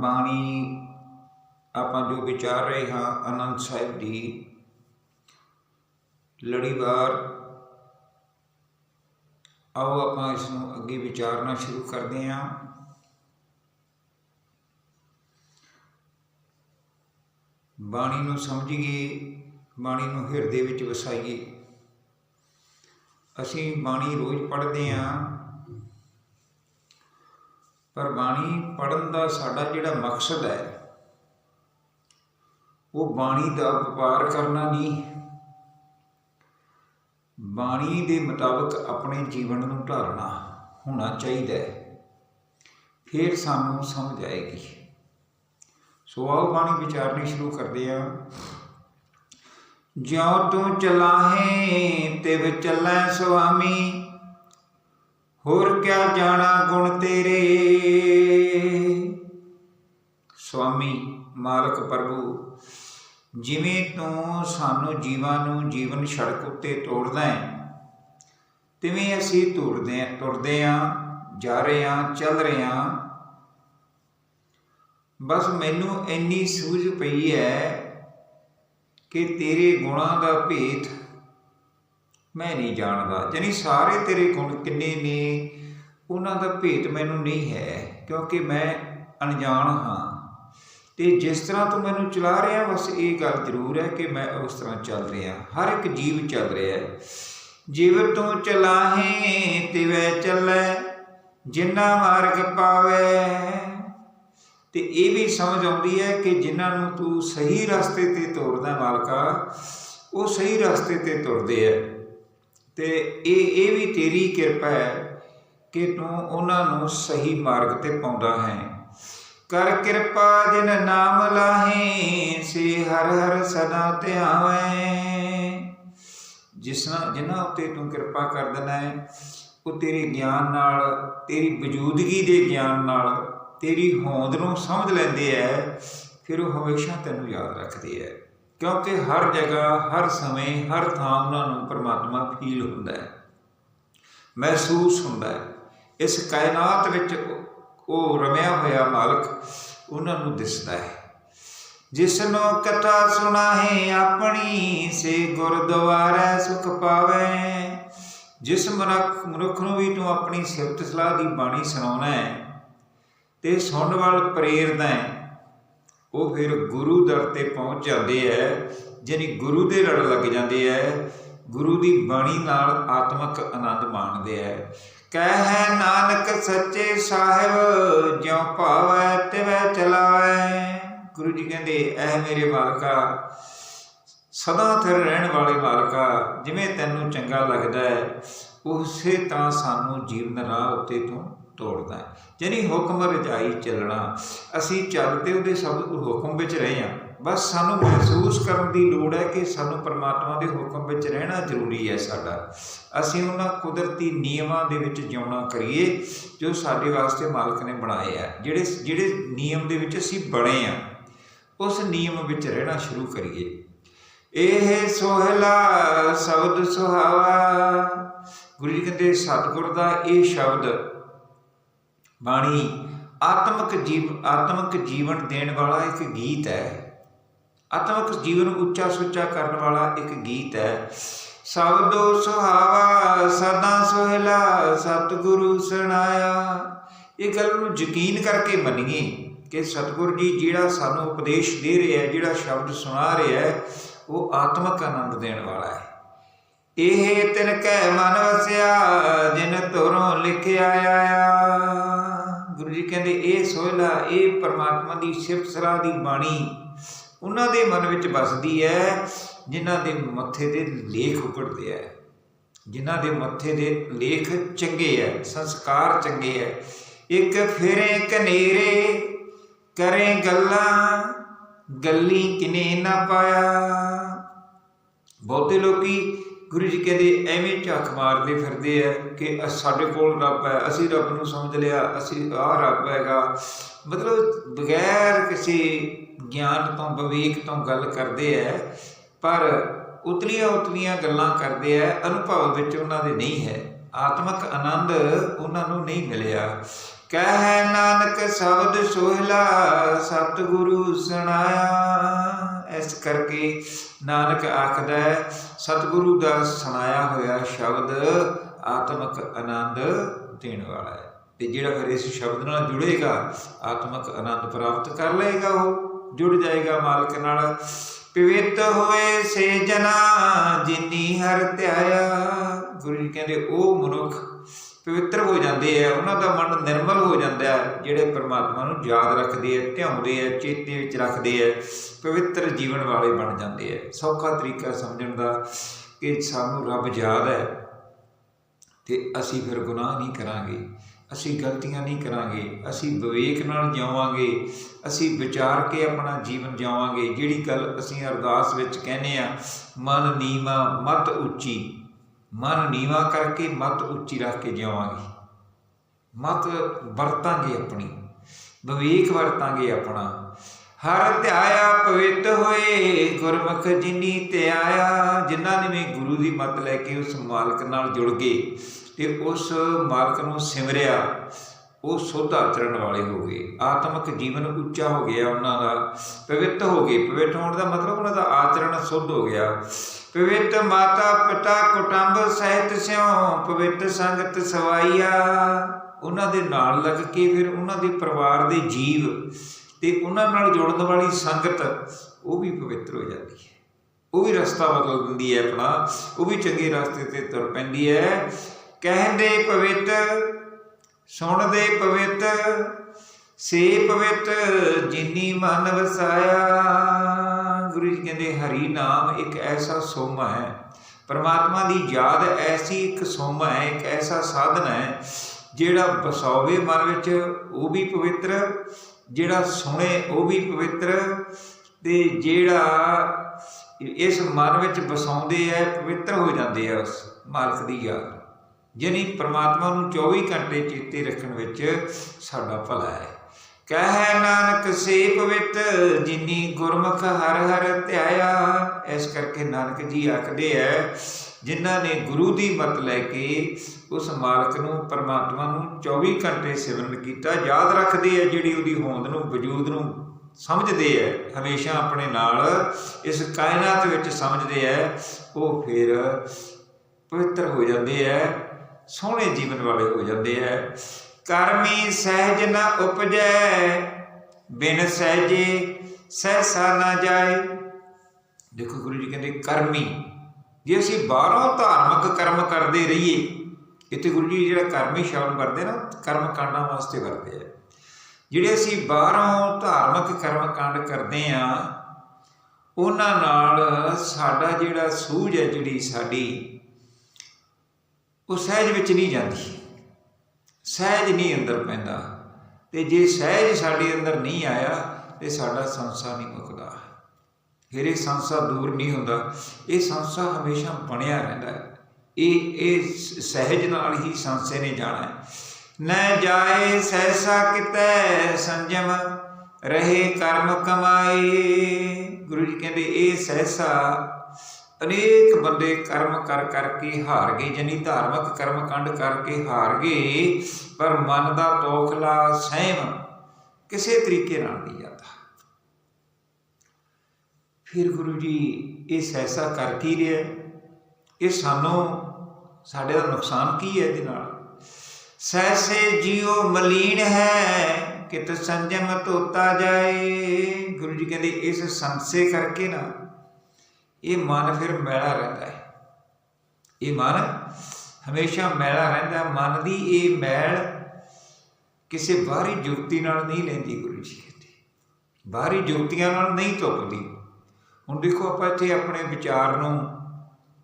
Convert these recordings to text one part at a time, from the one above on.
ਬਾਣੀ ਆਪਾਂ ਜੋ ਵਿਚਾਰ ਰਹੇ ਹਾਂ ਅਨੰਦ ਸਾਹਿਬ ਦੀ ਲੜੀਵਾਰ ਆਓ ਆਪਾਂ ਇਸ ਨੂੰ ਅੱਗੇ ਵਿਚਾਰਨਾ ਸ਼ੁਰੂ ਕਰਦੇ ਹਾਂ। ਬਾਣੀ ਨੂੰ ਸਮਝੀਏ, ਬਾਣੀ ਨੂੰ ਹਿਰਦੇ ਵਿੱਚ ਵਸਾਈਏ। ਅਸੀਂ ਬਾਣੀ ਰੋਜ਼ ਪੜ੍ਹਦੇ ਹਾਂ। ਪਰ ਬਾਣੀ ਪੜਨ ਦਾ ਸਾਡਾ ਜਿਹੜਾ ਮਕਸਦ ਹੈ, ਉਹ ਬਾਣੀ ਦਾ ਵਪਾਰ ਕਰਨਾ ਨਹੀਂ ਬਾਣੀ ਦੇ ਮੁਤਾਬਕ ਆਪਣੇ ਜੀਵਨ ਨੂੰ ਢਾਲਣਾ ਹੋਣਾ ਚਾਹੀਦਾ ਹੈ। ਫਿਰ ਸਾਨੂੰ ਸਮਝ ਆਏਗੀ। ਸੋ ਆਓ ਬਾਣੀ ਵਿਚਾਰਨੀ ਸ਼ੁਰੂ ਕਰਦੇ ਹਾਂ। ਜਿਉ ਤੂੰ ਚਲਾਹੇ, ਤਿਵ ਚੱਲੈ ਸੁਆਮੀ ਹੋਰ ਕਿਆ ਜਾਣਾ ਗੁਣ ਤੇਰੇ? ਸੁਆਮੀ ਮਾਲਕ ਪ੍ਰਭੂ, ਜਿਵੇਂ ਤੂੰ ਸਾਨੂੰ ਜੀਵਾਂ ਨੂੰ ਜੀਵਨ ਸੜਕ ਉੱਤੇ ਤੋੜਦਾ ਹੈ, ਤਿਵੇਂ ਅਸੀਂ ਤੁਰਦੇ ਤੁਰਦੇ ਆਂ, ਜਾ ਰਹੇ ਆਂ, ਚੱਲ ਰਹੇ ਆਂ। ਬਸ ਮੈਨੂੰ ਇੰਨੀ ਸੂਝ ਪਈ ਹੈ ਕਿ ਤੇਰੇ ਗੁਣਾਂ ਦਾ ਭੇਤ ਮੈਂ ਨਹੀਂ ਜਾਣਦਾ। ਯਾਨੀ ਸਾਰੇ ਤੇਰੇ ਗੁਣ ਕਿੰਨੇ ਨੇ? ਉਹਨਾਂ ਦਾ ਭੇਤ ਮੈਨੂੰ ਨਹੀਂ ਹੈ, ਕਿਉਂਕਿ ਮੈਂ ਅਣਜਾਣ ਹਾਂ। ਤੇ ਜਿਸ ਤਰ੍ਹਾਂ ਤੂੰ ਮੈਨੂੰ ਚਲਾ ਰਿਹਾ, ਬਸ ਇਹ ਗੱਲ ਜ਼ਰੂਰ ਹੈ ਕਿ ਮੈਂ ਉਸ ਤਰ੍ਹਾਂ ਚੱਲ ਰਿਹਾ। ਹਰ ਇੱਕ ਜੀਵ ਚੱਲ ਰਿਹਾ ਹੈ। ਜਿਵ ਤੂੰ ਚਲਾਹੇ ਤਿਵੈ ਚੱਲੈ, ਜਿੰਨਾ ਮਾਰਗ ਪਾਵੇ। ਤੇ ਇਹ ਵੀ ਸਮਝ ਆਉਂਦੀ ਹੈ ਕਿ ਜਿਨ੍ਹਾਂ ਨੂੰ ਤੂੰ ਸਹੀ ਰਸਤੇ ਤੇ ਤੋਰਦਾ ਮਾਲਕਾ, ਉਹ ਸਹੀ ਰਸਤੇ ਤੇ ਤੁਰਦੇ ਆ ਤੇ ਇਹ ਇਹ ਵੀ ਤੇਰੀ ਕਿਰਪਾ ਹੈ ਕਿ ਤੂੰ ਉਹਨਾਂ ਨੂੰ ਸਹੀ ਮਾਰਗ ਤੇ ਪਾਉਂਦਾ ਹੈ। ਕਰ ਕਿਰਪਾ ਜਿਨ ਨਾਮ ਲਾਹੇ, ਸੇ ਹਰ ਹਰ ਸਦਾ ਧਿਆਵੇਂ। ਜਿਸਨਾ ਜਿਨ੍ਹਾਂ ਉੱਤੇ ਤੂੰ ਕਿਰਪਾ ਕਰ ਦਿੰਦਾ ਹੈ, ਉਹ ਤੇਰੇ ਗਿਆਨ ਨਾਲ, ਤੇਰੀ ਵਜੂਦਗੀ ਦੇ ਗਿਆਨ ਨਾਲ, ਤੇਰੀ ਹੋਂਦ ਨੂੰ ਸਮਝ ਲੈਂਦੇ ਐ ਫਿਰ ਉਹ ਹਮੇਸ਼ਾ ਤੈਨੂੰ ਯਾਦ ਰੱਖਦੇ ਐ ਕਿਉਂਕਿ ਹਰ ਜਗ੍ਹਾ, ਹਰ ਸਮੇਂ, ਹਰ ਥਾਂ ਉਹਨਾਂ ਨੂੰ ਪਰਮਾਤਮਾ ਫੀਲ ਹੁੰਦਾ ਹੈ, ਮਹਿਸੂਸ ਹੁੰਦਾ ਹੈ। ਇਸ ਕਾਇਨਾਤ ਵਿੱਚ ਉਹ- ਉਹ ਰਮਿਆ ਹੋਇਆ ਮਾਲਕ ਉਹਨਾਂ ਨੂੰ ਦਿਸਦਾ ਹੈ। ਜਿਸ ਨੂੰ ਕਥਾ ਸੁਣਾਹੇ ਆਪਣੀ, ਸੇ ਗੁਰਦੁਆਰਾ ਸੁਖ ਪਾਵੇ। ਜਿਸ ਮਨੁੱਖ ਮਨੁੱਖ ਨੂੰ ਵੀ ਤੂੰ ਆਪਣੀ ਸਿਫਤ ਸਲਾਹ ਦੀ ਬਾਣੀ ਸੁਣਾਉਣਾ ਹੈ, ਤੇ ਸੁਣਨ ਵਾਲ ਪ੍ਰੇਰਦਾ ਹੈ। ਉਹ ਫਿਰ ਗੁਰੂ ਦਰ ਤੇ ਪਹੁੰਚ ਜਾਂਦੇ ਐ ਜਾਨੀ ਗੁਰੂ ਦੇ ਲੜ ਲੱਗ ਜਾਂਦੇ ਐ, ਗੁਰੂ ਦੀ ਬਾਣੀ ਨਾਲ ਆਤਮਿਕ ਆਨੰਦ ਮਾਣਦੇ ਐ। ਕਹਿ ਨਾਨਕ ਸੱਚੇ ਸਾਹਿਬ, ਜਿਉ ਭਾਵੈ ਤਿਵੈ ਚਲਾਵੈ। ਗੁਰੂ ਜੀ ਕਹਿੰਦੇ ਐ ਮੇਰੇ ਮਾਲਕਾ, ਸਦਾ ਥਿਰ ਰਹਿਣ ਵਾਲੇ ਮਾਲਕਾ, ਜਿਵੇਂ ਤੈਨੂੰ ਚੰਗਾ ਲੱਗਦਾ ਹੈ ਉਸੇ ਤਾਂ ਸਾਨੂੰ ਜੀਵਨ ਰਾਹ ਉੱਤੇ ਤੂੰ ਤੋੜਦਾ ਯਾਨੀ ਹੁਕਮ ਰਜਾਈ ਚੱਲਣਾ, ਅਸੀਂ ਚੱਲਦੇ ਉਹਦੇ ਸਭ ਹੁਕਮ ਵਿੱਚ ਰਹੇ ਹਾਂ। ਬਸ ਸਾਨੂੰ ਮਹਿਸੂਸ ਕਰਨ ਦੀ ਲੋੜ ਹੈ ਕਿ ਸਾਨੂੰ ਪਰਮਾਤਮਾ ਦੇ ਹੁਕਮ ਵਿੱਚ ਰਹਿਣਾ ਜ਼ਰੂਰੀ ਹੈ ਸਾਡਾ। ਅਸੀਂ ਉਹਨਾਂ ਕੁਦਰਤੀ ਨਿਯਮਾਂ ਦੇ ਵਿੱਚ ਜਿਉਣਾ ਕਰੀਏ, ਜੋ ਸਾਡੇ ਵਾਸਤੇ ਮਾਲਕ ਨੇ ਬਣਾਏ ਆ, ਜਿਹੜੇ ਜਿਹੜੇ ਨਿਯਮ ਦੇ ਵਿੱਚ ਅਸੀਂ ਬਣੇ ਆ। ਉਸ ਨਿਯਮ ਵਿੱਚ ਰਹਿਣਾ ਸ਼ੁਰੂ ਕਰੀਏ। ਇਹ ਸੋਹਲਾ ਸ਼ਬਦ ਸੁਹਾਵਾ। ਗੁਰੂ ਜੀ ਕਹਿੰਦੇ, ਸਤਿਗੁਰ ਦਾ ਇਹ ਸ਼ਬਦ ਬਾਣੀ, ਆਤਮਿਕ ਜੀਵ, ਆਤਮਿਕ ਜੀਵਨ ਦੇਣ ਵਾਲਾ ਇੱਕ ਗੀਤ ਹੈ। ਆਤਮਿਕ ਜੀਵਨ ਉੱਚਾ ਸੁੱਚਾ ਕਰਨ ਵਾਲਾ ਇੱਕ ਗੀਤ ਹੈ। ਸ਼ਬਦੋ ਸੁਹਾਵਾ ਸਦਾ ਸੋਹਲਾ, ਸਤਿਗੁਰੂ ਸੁਣਾਇਆ। ਇਹ ਗੱਲ ਨੂੰ ਯਕੀਨ ਕਰਕੇ ਮੰਨੀਏ ਕਿ ਸਤਿਗੁਰ ਜੀ ਜਿਹੜਾ ਸਾਨੂੰ ਉਪਦੇਸ਼ ਦੇ ਰਿਹਾ ਹੈ ਜਿਹੜਾ ਸ਼ਬਦ ਸੁਣਾ ਰਿਹਾ ਹੈ, ਉਹ ਆਤਮਿਕ ਆਨੰਦ ਦੇਣ ਵਾਲਾ ਹੈ। ਇਹ ਤਿਨ ਕੈ ਮਨ ਵਸਿਆ, ਜਿਨ ਤੁਰੋਂ ਲਿਖਿਆ ਆਇਆ। ਗੁਰੂ ਜੀ ਕਹਿੰਦੇ, ਇਹ ਸੋਹਲਾ, ਇਹ ਪਰਮਾਤਮਾ ਦੀ ਸਿਫਤ ਸਲਾਹ ਦੀ ਬਾਣੀ ਉਹਨਾਂ ਦੇ ਮਨ ਵਿੱਚ ਵਸਦੀ ਹੈ, ਜਿਨ੍ਹਾਂ ਦੇ ਮੱਥੇ ਦੇ ਲੇਖ ਉਕੜਦੇ ਹੈ। ਜਿਨ੍ਹਾਂ ਦੇ ਮੱਥੇ ਦੇ ਲੇਖ ਚੰਗੇ ਹੈ, ਸੰਸਕਾਰ ਚੰਗੇ ਹੈ। ਇੱਕ ਫੇਰੇ ਕਨੇਰੇ ਕਰੇ ਗੱਲਾਂ, ਗੱਲੀ ਕਿਨੇ ਨਾ ਪਾਇਆ। ਬਹੁਤੇ ਲੋਕੀ ਗੁਰੂ ਜੀ ਕਹਿੰਦੇ ਐਵੇਂ ਝੱਕ ਮਾਰਦੇ ਫਿਰਦੇ ਆ ਕਿ ਅ- ਸਾਡੇ ਕੋਲ ਰੱਬ ਹੈ, ਅਸੀਂ ਰੱਬ ਨੂੰ ਸਮਝ ਲਿਆ, ਅਸੀਂ ਆਹ ਰੱਬ ਹੈਗਾ। ਮਤਲਬ ਬਗੈਰ ਕਿਸੇ ਗਿਆਨ ਤੋਂ, ਵਿਵੇਕ ਤੋਂ ਗੱਲ ਕਰਦੇ ਆ, ਪਰ ਉਤਲੀਆਂ ਉਤਲੀਆਂ ਗੱਲਾਂ ਕਰਦੇ ਆ, ਅਨੁਭਵ ਵਿੱਚ ਉਹਨਾਂ ਦੇ ਨਹੀਂ ਹੈ। ਆਤਮਿਕ ਆਨੰਦ ਉਹਨਾਂ ਨੂੰ ਨਹੀਂ ਮਿਲਿਆ। ਕਹਿ ਨਾਨਕ ਸ਼ਬਦ ਸੋਹਿਲਾ, ਸਤਿਗੁਰੂ ਸੁਣਾਇਆ। ਇਸ ਕਰਕੇ ਨਾਨਕ ਆਖਦਾ ਸਤਿਗੁਰੂ ਦਾ ਸੁਣਾਇਆ ਹੋਇਆ ਸ਼ਬਦ ਆਤਮਿਕ ਆਨੰਦ ਦੇਣ ਵਾਲਾ ਹੈ। ਤੇ ਜਿਹੜਾ ਫਿਰ ਇਸ ਸ਼ਬਦ ਨਾਲ ਜੁੜੇਗਾ, ਆਤਮਿਕ ਆਨੰਦ ਪ੍ਰਾਪਤ ਕਰ ਲਏਗਾ ਉਹ, ਜੁੜ ਜਾਏਗਾ ਮਾਲਕ ਨਾਲ। ਪਵਿੱਤ ਹੋਏ ਸੇ ਜਨਾ, ਜਿਨੀ ਹਰ ਧਿਆਇਆ। ਗੁਰੂ ਜੀ ਕਹਿੰਦੇ, ਉਹ ਮਨੁੱਖ ਪਵਿੱਤਰ ਹੋ ਜਾਂਦੇ ਆ, ਉਹਨਾਂ ਦਾ ਮਨ ਨਿਰਮਲ ਹੋ ਜਾਂਦਾ ਹੈ ਜਿਹੜੇ ਪ੍ਰਮਾਤਮਾ ਨੂੰ ਯਾਦ ਰੱਖਦੇ ਆ, ਧਿਆਉਂਦੇ ਆ, ਚੇਤੇ ਵਿੱਚ ਰੱਖਦੇ ਆ, ਪਵਿੱਤਰ ਜੀਵਨ ਵਾਲੇ ਬਣ ਜਾਂਦੇ ਆ। ਸੌਖਾ ਤਰੀਕਾ ਸਮਝਣ ਦਾ ਕਿ ਸਾਨੂੰ ਰੱਬ ਯਾਦ ਹੈ ਤੇ ਅਸੀਂ ਫਿਰ ਗੁਨਾਹ ਨਹੀਂ ਕਰਾਂਗੇ, ਅਸੀਂ ਗਲਤੀਆਂ ਨਹੀਂ ਕਰਾਂਗੇ, ਅਸੀਂ ਵਿਵੇਕ ਨਾਲ ਜਾਵਾਂਗੇ ਅਸੀਂ ਵਿਚਾਰ ਕੇ ਆਪਣਾ ਜੀਵਨ ਜਾਵਾਂਗੇ ਜਿਹੜੀ ਗੱਲ ਅਸੀਂ ਅਰਦਾਸ ਵਿੱਚ ਕਹਿੰਦੇ ਆ, ਮਨ ਨੀਵਾ, ਮਤ ਉੱਚੀ ਮਨ ਨੀਵਾ ਕਰਕੇ ਮਤ ਉੱਚੀ ਰੱਖ ਕੇ ਜਿਵਾਂਗੇ ਮਤ ਵਰਤਾਂਗੇ ਆਪਣੀ, ਵਿਵੇਕ ਵਰਤਾਂਗੇ ਆਪਣਾ। ਹਰ ਧਿਆਇਆ ਪਵਿੱਤ ਹੋਏ, ਗੁਰਮੁਖ ਜਿਨੀ ਧਿਆਇਆ ਜਿਨ੍ਹਾਂ ਨੇ ਵੀ ਗੁਰੂ ਦੀ ਮੱਤ ਲੈ ਕੇ ਉਸ ਮਾਲਕ ਨਾਲ ਜੁੜ ਗਏ ਤੇ ਉਸ ਮਾਲਕ ਨੂੰ ਸਿਮਰਿਆ। ਉਹ ਸੁੱਧ ਆਚਰਣ ਵਾਲੇ ਹੋ ਗਏ। ਆਤਮਿਕ ਜੀਵਨ ਉੱਚਾ ਹੋ ਗਿਆ ਉਹਨਾਂ ਦਾ, ਪਵਿੱਤ ਹੋ ਗਏ। ਪਵਿੱਤ ਹੋਣ ਦਾ ਮਤਲਬ ਉਹਨਾਂ ਦਾ ਆਚਰਣ ਸੁੱਧ ਹੋ ਗਿਆ। ਪਵਿੱਤ ਮਾਤਾ ਪਿਤਾ ਕੁਟੰਬ ਸਹਿਤ ਸਿਉ, ਪਵਿੱਤ ਸੰਗਤ ਸਵਾਈਆ। ਉਹਨਾਂ ਦੇ ਨਾਲ ਲੱਗ ਕੇ ਫਿਰ ਉਹਨਾਂ ਦੇ ਪਰਿਵਾਰ ਦੇ ਜੀਵ ਤੇ ਉਹਨਾਂ ਨਾਲ ਜੁੜਨ ਵਾਲੀ ਸੰਗਤ, ਉਹ ਵੀ ਪਵਿੱਤਰ ਹੋ ਜਾਂਦੀ ਹੈ। ਉਹ ਵੀ ਰਸਤਾ ਬਦਲ ਦਿੰਦੀ ਹੈ ਆਪਣਾ। ਉਹ ਵੀ ਚੰਗੇ ਰਸਤੇ ਤੇ ਤੁਰ ਪੈਂਦੀ ਹੈ। ਕਹਿੰਦੇ ਪਵਿੱਤ ਸੁਣਦੇ ਪਵਿੱਤ, ਸੇ ਪਵਿੱਤ ਜਿਨੀ ਮਨ ਵਸਾਇਆ। ਗੁਰੂ ਜੀ ਕਹਿੰਦੇ, ਹਰੀ ਨਾਮ ਇੱਕ ਐਸਾ ਸੋਮਾ ਹੈ। ਪਰਮਾਤਮਾ ਦੀ ਯਾਦ ਐਸੀ ਇੱਕ ਸੋਮਾ ਹੈ, ਇੱਕ ਐਸਾ ਸਾਧਨ ਹੈ, ਜਿਹੜਾ ਵਸਾਵੇ ਮਨ ਵਿੱਚ, ਉਹ ਵੀ ਪਵਿੱਤਰ, ਜਿਹੜਾ ਸੁਣੇ, ਉਹ ਵੀ ਪਵਿੱਤਰ। ਤੇ ਜਿਹੜਾ ਇਸ ਮਨ ਵਿੱਚ ਵਸਾਉਂਦੇ ਐ ਪਵਿੱਤਰ ਹੋ ਜਾਂਦੇ ਆ ਉਸ ਮਾਲਕ ਦੀ ਯਾਦ। ਯਾਨੀ ਪ੍ਰਮਾਤਮਾ ਨੂੰ 24 ਘੰਟੇ ਚੇਤੇ ਰੱਖਣ ਵਿੱਚ ਸਾਡਾ ਭਲਾ ਹੈ। ਕਹਿ ਨਾਨਕ ਸੇ ਪਵਿੱਤ ਜਿਨੀ ਗੁਰਮੁਖ ਹਰ ਹਰ ਧਿਆਇਆ। ਇਸ ਕਰਕੇ ਨਾਨਕ ਜੀ ਆਖਦੇ ਐ ਜਿਨ੍ਹਾਂ ਨੇ ਗੁਰੂ ਦੀ ਮਤ ਲੈ ਕੇ ਉਸ ਮਾਲਕ ਨੂੰ, ਪਰਮਾਤਮਾ ਨੂੰ 24 ਘੰਟੇ ਸਿਮਰਨ ਕੀਤਾ, ਯਾਦ ਰੱਖਦੇ ਐ ਜਿਹੜੀ ਉਹਦੀ ਹੋਂਦ ਨੂੰ, ਵਜੂਦ ਨੂੰ ਸਮਝਦੇ ਐ ਹਮੇਸ਼ਾ ਆਪਣੇ ਨਾਲ ਇਸ ਕਾਇਨਾਤ ਵਿੱਚ ਸਮਝਦੇ ਐ ਉਹ ਫਿਰ ਪਵਿੱਤਰ ਹੋ ਜਾਂਦੇ ਐ ਸੋਹਣੇ ਜੀਵਨ ਵਾਲੇ ਹੋ ਜਾਂਦੇ ਐ। ਕਰਮੀ ਸਹਿਜ ਨਾ ਉਪਜੈ, ਬਿਨ ਸਹਿਜੇ ਸਹਿਸਾ ਨਾ ਜਾਏ। ਦੇਖੋ ਗੁਰੂ ਜੀ ਕਹਿੰਦੇ, ਕਰਮੀ, ਜੇ ਅਸੀਂ ਬਾਹਰੋਂ ਧਾਰਮਿਕ ਕਰਮ ਕਰਦੇ ਰਹੀਏ, ਇੱਥੇ ਗੁਰੂ ਜੀ ਜਿਹੜਾ ਕਰਮੀ ਸ਼ਬਦ ਵਰਤੇ ਨਾ ਕਰਮ ਕਾਂਡਾਂ ਵਾਸਤੇ ਵਰਤੇ ਆ ਜਿਹੜੇ ਅਸੀਂ ਬਾਹਰੋਂ ਧਾਰਮਿਕ ਕਰਮ ਕਾਂਡ ਕਰਦੇ ਆ, ਉਹਨਾਂ ਨਾਲ ਸਾਡਾ ਜਿਹੜਾ ਸੂਝ ਹੈ ਜਿਹੜੀ ਸਾਡੀ ਉਹ ਸਹਿਜ ਵਿੱਚ ਨਹੀਂ ਜਾਂਦੀ। ਸਹਿਜ ਨਹੀਂ ਅੰਦਰ ਪੈਂਦਾ। ਤੇ ਜੇ ਸਹਿਜ ਸਾਡੇ ਅੰਦਰ ਨਹੀਂ ਆਇਆ, ਤੇ ਸਾਡਾ ਸੰਸਾਰ ਨਹੀਂ ਮੁੱਕਦਾ। ਫਿਰ ਇਹ ਸੰਸਾਰ ਦੂਰ ਨਹੀਂ ਹੁੰਦਾ। ਇਹ ਸੰਸਾਰ ਹਮੇਸ਼ਾ ਬਣਿਆ ਰਹਿੰਦਾ ਹੈ। ਇਹ ਇਹ ਸਹਿਜ ਨਾਲ ਹੀ ਸੰਸੇ ਨੇ ਜਾਣਾ ਹੈ। ਨੈ ਜਾਏ ਸਹਿਸਾ ਕਿਤੈ ਸੰਜਮ, ਰਹੇ ਕਰਮ ਕਮਾਏ। ਗੁਰੂ ਜੀ ਕਹਿੰਦੇ, ਇਹ ਸਹਿਸਾ ਅਨੇਕ ਬੰਦੇ ਕਰਮ ਕਰ ਕਰਕੇ ਹਾਰ ਗਏ ਜਨੀ ਧਾਰਮਿਕ ਕਰਮ ਕੰਡ ਕਰਕੇ ਹਾਰ ਗਏ, ਪਰ ਮਨ ਦਾ ਤੋਖਲਾ ਸਹਿਮ ਕਿਸੇ ਤਰੀਕੇ ਨਾਲ ਨਹੀਂ ਜਾਂਦਾ। ਫਿਰ ਗੁਰੂ ਜੀ ਇਹ ਸਹਿਸਾ ਕਰ ਕੀ ਰਿਹਾ? ਇਹ ਸਾਨੂੰ ਸਾਡੇ ਦਾ ਨੁਕਸਾਨ ਕੀ ਹੈ ਇਹਦੇ ਨਾਲ? ਸਹਿਸੇ ਜਿਉ ਮਲੀਨ ਹੈ, ਕਿਤ ਸੰਜਮ ਤੋਤਾ ਜਾਏ। ਗੁਰੂ ਜੀ ਕਹਿੰਦੇ ਇਸ ਸੰਸੇ ਕਰਕੇ ਨਾ ਇਹ ਮਨ ਫਿਰ ਮੈਲਾ ਰਹਿੰਦਾ ਹੈ। ਇਹ ਮਨ ਹਮੇਸ਼ਾ ਮੈਲਾ ਰਹਿੰਦਾ ਮਨ ਦੀ ਇਹ ਮੈਲ ਕਿਸੇ ਬਾਹਰੀ ਜੁਗਤੀ ਨਾਲ ਨਹੀਂ ਲੈਂਦੀ ਗੁਰੂ ਜੀ ਕਹਿੰਦੇ। ਬਾਹਰੀ ਜੁਗਤੀਆਂ ਨਾਲ ਨਹੀਂ ਧੁੱਪਦੀ ਹੁਣ ਦੇਖੋ ਆਪਾਂ ਇੱਥੇ ਆਪਣੇ ਵਿਚਾਰ ਨੂੰ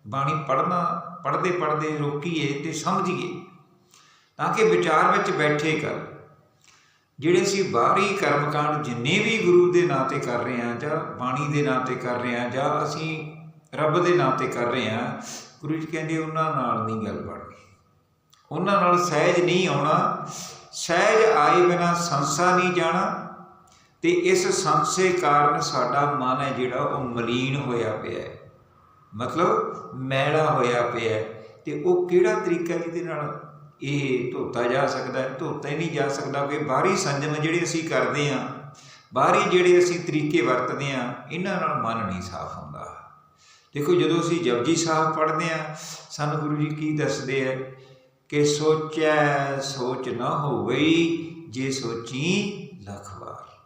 ਬਾਣੀ ਪੜ੍ਹਨਾ, ਪੜ੍ਹਦੇ ਪੜ੍ਹਦੇ ਰੋਕੀਏ ਤੇ ਸਮਝੀਏ। ਤਾਂ ਕਿ ਵਿਚਾਰ ਵਿੱਚ ਬੈਠੇ ਕਰ ਜਿਹੜੇ ਅਸੀਂ ਬਾਹਰੀ ਕਰਮਕਾਂਡ ਜਿੰਨੇ ਵੀ ਗੁਰੂ ਦੇ ਨਾਂ ਤੇ ਕਰ ਰਹੇ ਹਾਂ, ਜਾਂ ਬਾਣੀ ਦੇ ਨਾਂ ਤੇ ਕਰ ਰਹੇ ਹਾਂ, ਜਾਂ ਅਸੀਂ ਰੱਬ ਦੇ ਨਾਂ ਤੇ ਕਰ ਰਹੇ ਹਾਂ, ਗੁਰੂ ਜੀ ਕਹਿੰਦੇ ਉਹਨਾਂ ਨਾਲ ਨਹੀਂ ਗੱਲ ਬਣਨੀ ਉਹਨਾਂ ਨਾਲ ਸਹਿਜ ਨਹੀਂ ਆਉਣਾ। ਸਹਿਜ ਆਏ ਬਿਨਾ ਸੰਸਾ ਨਹੀਂ ਜਾਣਾ। ਤੇ ਇਸ ਸੰਸੇ ਕਾਰਨ ਸਾਡਾ ਮਨ ਹੈ ਜਿਹੜਾ ਉਹ ਮਲੀਨ ਹੋਇਆ ਪਿਆ ਹੈ। ਮਤਲਬ ਮੈਲਾ ਹੋਇਆ ਪਿਆ ਹੈ। ਤੇ ਉਹ ਕਿਹੜਾ ਤਰੀਕਾ ਜਿਹਦੇ ਨਾਲ ਇਹ ਧੋਤਾ ਜਾ ਸਕਦਾ ਹੈ, ਧੋਤਾ ਹੀ ਨਹੀਂ ਜਾ ਸਕਦਾ ਕਿ ਬਾਹਰੀ ਸੰਜਮ ਜਿਹੜੇ ਅਸੀਂ ਕਰਦੇ ਹਾਂ, ਬਾਹਰੀ ਜਿਹੜੇ ਅਸੀਂ ਤਰੀਕੇ ਵਰਤਦੇ ਹਾਂ, ਇਹਨਾਂ ਨਾਲ ਮਨ ਨਹੀਂ ਸਾਫ਼ ਹੁੰਦਾ। ਦੇਖੋ, ਜਦੋਂ ਅਸੀਂ ਜਪਜੀ ਸਾਹਿਬ ਪੜ੍ਹਦੇ ਹਾਂ, ਸਾਨੂੰ ਗੁਰੂ ਜੀ ਕੀ ਦੱਸਦੇ ਹੈ ਕਿ ਸੋਚੈ ਸੋਚ ਨਾ ਹੋਵਈ, ਜੇ ਸੋਚੀ ਲੱਖ ਵਾਰ।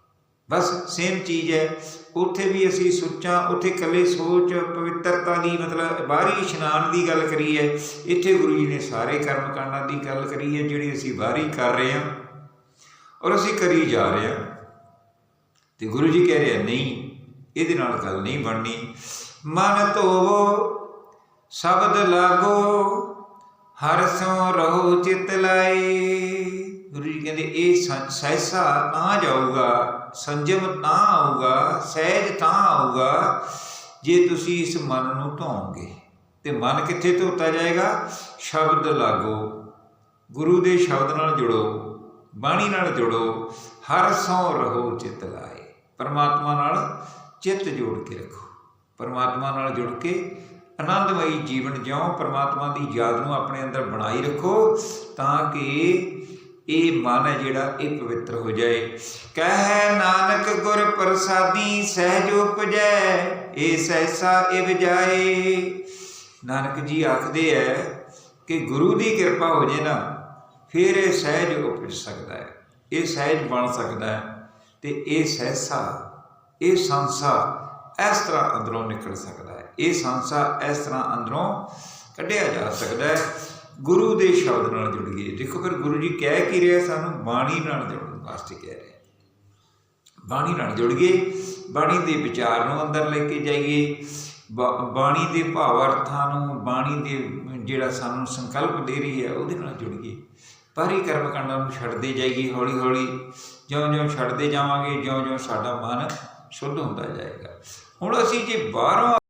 ਬਸ ਸੇਮ ਚੀਜ਼ ਹੈ। ਉੱਥੇ ਵੀ ਅਸੀਂ ਸੋਚਾਂ, ਉੱਥੇ ਕੱਲੇ ਸੋਚ, ਪਵਿੱਤਰਤਾ ਦੀ ਮਤਲਬ ਬਾਹਰੀ ਇਸ਼ਨਾਨ ਦੀ ਗੱਲ ਕਰੀ ਹੈ। ਇੱਥੇ ਗੁਰੂ ਜੀ ਨੇ ਸਾਰੇ ਕਰਮ ਕਾਂਡਾਂ ਦੀ ਗੱਲ ਕਰੀ ਹੈ, ਜਿਹੜੀ ਅਸੀਂ ਬਾਹਰੀ ਕਰ ਰਹੇ ਹਾਂ ਔਰ ਅਸੀਂ ਕਰੀ ਜਾ ਰਹੇ ਹਾਂ। ਤੇ ਗੁਰੂ ਜੀ ਕਹਿ ਰਹੇ ਨਹੀਂ, ਇਹਦੇ ਨਾਲ ਗੱਲ ਨਹੀਂ ਬਣਨੀ। ਮਨ ਧੋਵੋ, ਸ਼ਬਦ ਲਾਗੋ, ਹਰ ਸੋ ਰਹੋ ਚਿਤ ਲਾਏ। ਗੁਰੂ ਜੀ ਕਹਿੰਦੇ, ਇਹ ਸਹਿਸਾ ਤਾਂ ਜਾਊਗਾ, ਸੰਜਮ ਤਾਂ ਆਊਗਾ, ਸਹਿਜ ਤਾਂ ਆਊਗਾ, ਜੇ ਤੁਸੀਂ ਇਸ ਮਨ ਨੂੰ ਧੋਓਗੇ ਤੇ ਮਨ ਕਿੱਥੇ ਧੋਤਾ ਜਾਏਗਾ? ਸ਼ਬਦ ਲਾਗੋ। ਗੁਰੂ ਦੇ ਸ਼ਬਦ ਨਾਲ ਜੁੜੋ, ਬਾਣੀ ਨਾਲ ਜੁੜੋ, ਹਰ ਸੌ ਰਹੋ ਚਿਤ ਲਾਏ। ਪਰਮਾਤਮਾ ਨਾਲ ਚਿੱਤ ਜੋੜ ਕੇ ਰੱਖੋ। ਪਰਮਾਤਮਾ ਨਾਲ ਜੁੜ ਕੇ ਆਨੰਦਮਈ ਜੀਵਨ ਜਿਉਂ ਪਰਮਾਤਮਾ ਦੀ ਯਾਦ ਨੂੰ ਆਪਣੇ ਅੰਦਰ ਬਣਾਈ ਰੱਖੋ, ਤਾਂ ਕਿ ਇਹ ਮਨ ਹੈ ਜਿਹੜਾ ਇਹ ਪਵਿੱਤਰ ਹੋ ਜਾਏ। ਕਹਿ ਨਾਨਕ ਗੁਰ ਪ੍ਰਸਾਦੀ, ਸਹਿਜ ਉਪਜੈ ਇਹ ਸਹਿਸਾ ਇਵ ਜਾਏ। ਨਾਨਕ ਜੀ ਆਖਦੇ ਐ ਕਿ ਗੁਰੂ ਦੀ ਕਿਰਪਾ ਹੋ ਜੇ ਨਾ, ਫਿਰ ਇਹ ਸਹਿਜ ਉਪਜ ਸਕਦਾ ਹੈ, ਇਹ ਸਹਿਜ ਬਣ ਸਕਦਾ ਹੈ ਤੇ ਇਹ ਸਹਿਸਾ, ਇਹ ਸੰਸਾ ਇਸ ਤਰ੍ਹਾਂ ਅੰਦਰੋਂ ਨਿਕਲ ਸਕਦਾ ਹੈ। ਇਹ ਸੰਸਾ ਇਸ ਤਰ੍ਹਾਂ ਅੰਦਰੋਂ ਕੱਢਿਆ ਜਾ ਸਕਦਾ ਹੈ। ਗੁਰੂ ਦੇ ਸ਼ਬਦ ਨਾਲ ਜੁੜ ਗਏ ਦੇਖੋ ਫਿਰ ਗੁਰੂ ਜੀ ਕਹਿ ਕੀ ਰਿਹਾ ਸਾਨੂੰ? ਬਾਣੀ ਨਾਲ ਜੁੜਨ ਵਾਸਤੇ ਕਹਿ ਰਿਹਾ ਬਾਣੀ ਨਾਲ ਜੁੜ ਗਏ, ਬਾਣੀ ਦੇ ਵਿਚਾਰ ਨੂੰ ਅੰਦਰ ਲੈ ਕੇ ਜਾਈਏ। ਬਾ- ਬਾਣੀ ਦੇ ਭਾਵ ਅਰਥਾਂ ਨੂੰ, ਬਾਣੀ ਦੇ ਜਿਹੜਾ ਸਾਨੂੰ ਸੰਕਲਪ ਦੇ ਰਹੀ ਹੈ, ਉਹਦੇ ਨਾਲ ਜੁੜੀਏ ਬਾਹਰੀ ਕਰਮ ਕਾਂਡਾਂ ਨੂੰ ਛੱਡਦੇ ਜਾਈਏ ਹੌਲੀ ਹੌਲੀ ਜਿਉਂ-ਜਿਉਂ ਛੱਡਦੇ ਜਾਵਾਂਗੇ, ਜਿਉਂ-ਜਿਉਂ ਸਾਡਾ ਮਨ ਸ਼ੁੱਧ ਹੁੰਦਾ ਜਾਏਗਾ। ਹੁਣ ਅਸੀਂ ਜੇ ਬਾਹਰੋਂ